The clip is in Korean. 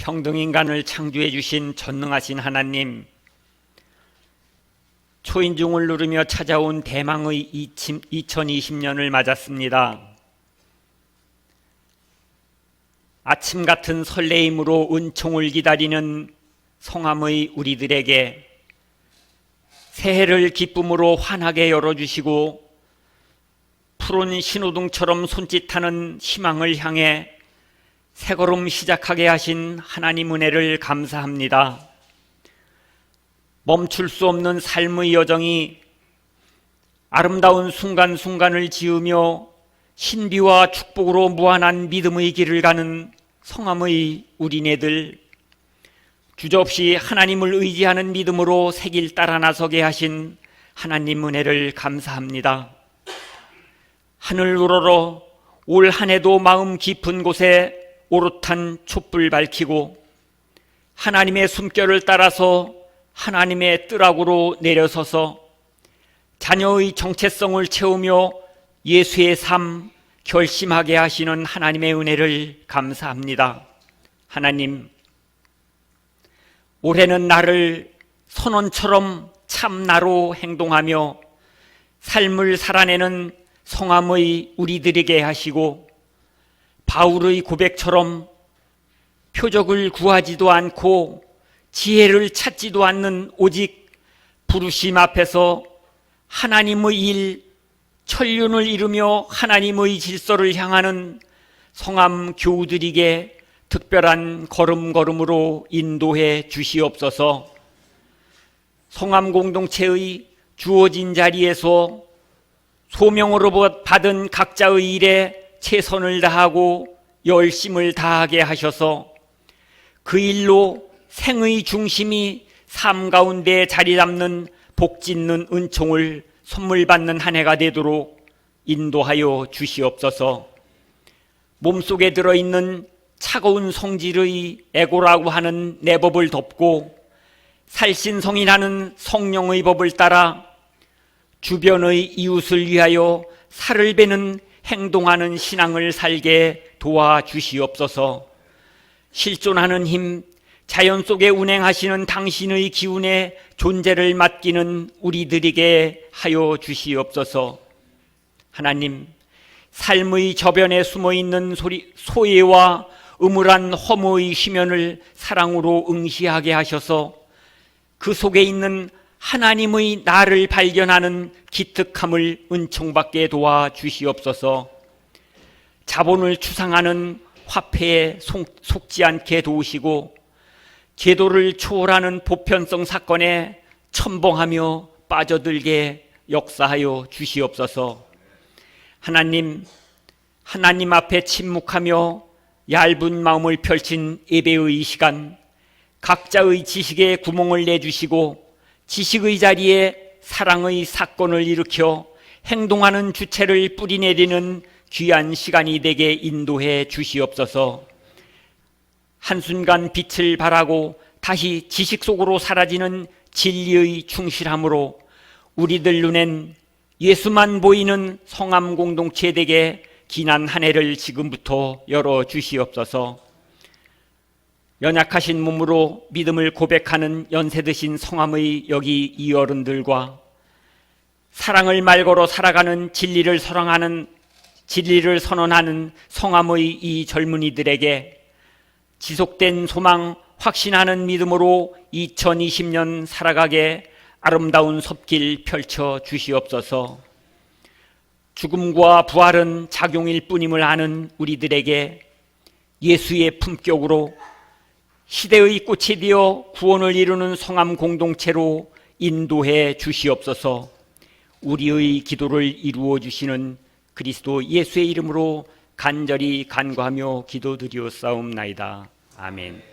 평등인간을 창조해 주신 전능하신 하나님, 초인종을 누르며 찾아온 대망의 2020년을 맞았습니다. 아침 같은 설레임으로 은총을 기다리는 성함의 우리들에게 새해를 기쁨으로 환하게 열어주시고 푸른 신호등처럼 손짓하는 희망을 향해 새걸음 시작하게 하신 하나님 은혜를 감사합니다. 멈출 수 없는 삶의 여정이 아름다운 순간순간을 지으며 신비와 축복으로 무한한 믿음의 길을 가는 성함의 우리네들 주저없이 하나님을 의지하는 믿음으로 새길 따라 나서게 하신 하나님 은혜를 감사합니다. 하늘 우러러 올 한 해도 마음 깊은 곳에 오롯한 촛불 밝히고 하나님의 숨결을 따라서 하나님의 뜰악으로 내려서서 자녀의 정체성을 채우며 예수의 삶 결심하게 하시는 하나님의 은혜를 감사합니다. 하나님, 올해는 나를 선원처럼 참나로 행동하며 삶을 살아내는 성함의 우리들에게 하시고 바울의 고백처럼 표적을 구하지도 않고 지혜를 찾지도 않는 오직 부르심 앞에서 하나님의 일, 천륜을 이루며 하나님의 질서를 향하는 성함 교우들에게 특별한 걸음걸음으로 인도해 주시옵소서. 성함 공동체의 주어진 자리에서 소명으로 받은 각자의 일에 최선을 다하고 열심을 다하게 하셔서 그 일로 생의 중심이 삶 가운데 자리 잡는 복 짓는 은총을 선물 받는 한 해가 되도록 인도하여 주시옵소서. 몸속에 들어있는 차가운 성질의 에고라고 하는 내 법을 덮고 살신성이라는 성령의 법을 따라 주변의 이웃을 위하여 살을 베는 행동하는 신앙을 살게 도와주시옵소서. 실존하는 힘, 자연 속에 운행하시는 당신의 기운에 존재를 맡기는 우리들에게 하여 주시옵소서. 하나님, 삶의 저변에 숨어 있는 소리, 소외와 음울한 허무의 희면을 사랑으로 응시하게 하셔서 그 속에 있는 하나님의 나를 발견하는 기특함을 은총받게 도와 주시옵소서. 자본을 추상하는 화폐에 속지 않게 도우시고 제도를 초월하는 보편성 사건에 첨벙하며 빠져들게 역사하여 주시옵소서. 하나님, 하나님 앞에 침묵하며 얇은 마음을 펼친 예배의 시간, 각자의 지식에 구멍을 내주시고 지식의 자리에 사랑의 사건을 일으켜 행동하는 주체를 뿌리내리는 귀한 시간이 되게 인도해 주시옵소서. 한순간 빛을 발하고 다시 지식 속으로 사라지는 진리의 충실함으로 우리들 눈엔 예수만 보이는 성암 공동체 되게 지난 한 해를 지금부터 열어 주시옵소서. 연약하신 몸으로 믿음을 고백하는 연세 드신 성함의 여기 이 어른들과 사랑을 말걸어 살아가는 진리를 사랑하는 진리를 선언하는 성함의 이 젊은이들에게 지속된 소망, 확신하는 믿음으로 2020년 살아가게 아름다운 섭길 펼쳐 주시옵소서. 죽음과 부활은 작용일 뿐임을 아는 우리들에게 예수의 품격으로 시대의 꽃이 되어 구원을 이루는 성함 공동체로 인도해 주시옵소서. 우리의 기도를 이루어 주시는 그리스도 예수의 이름으로 간절히 간구하며 기도드리옵사옵나이다. 아멘.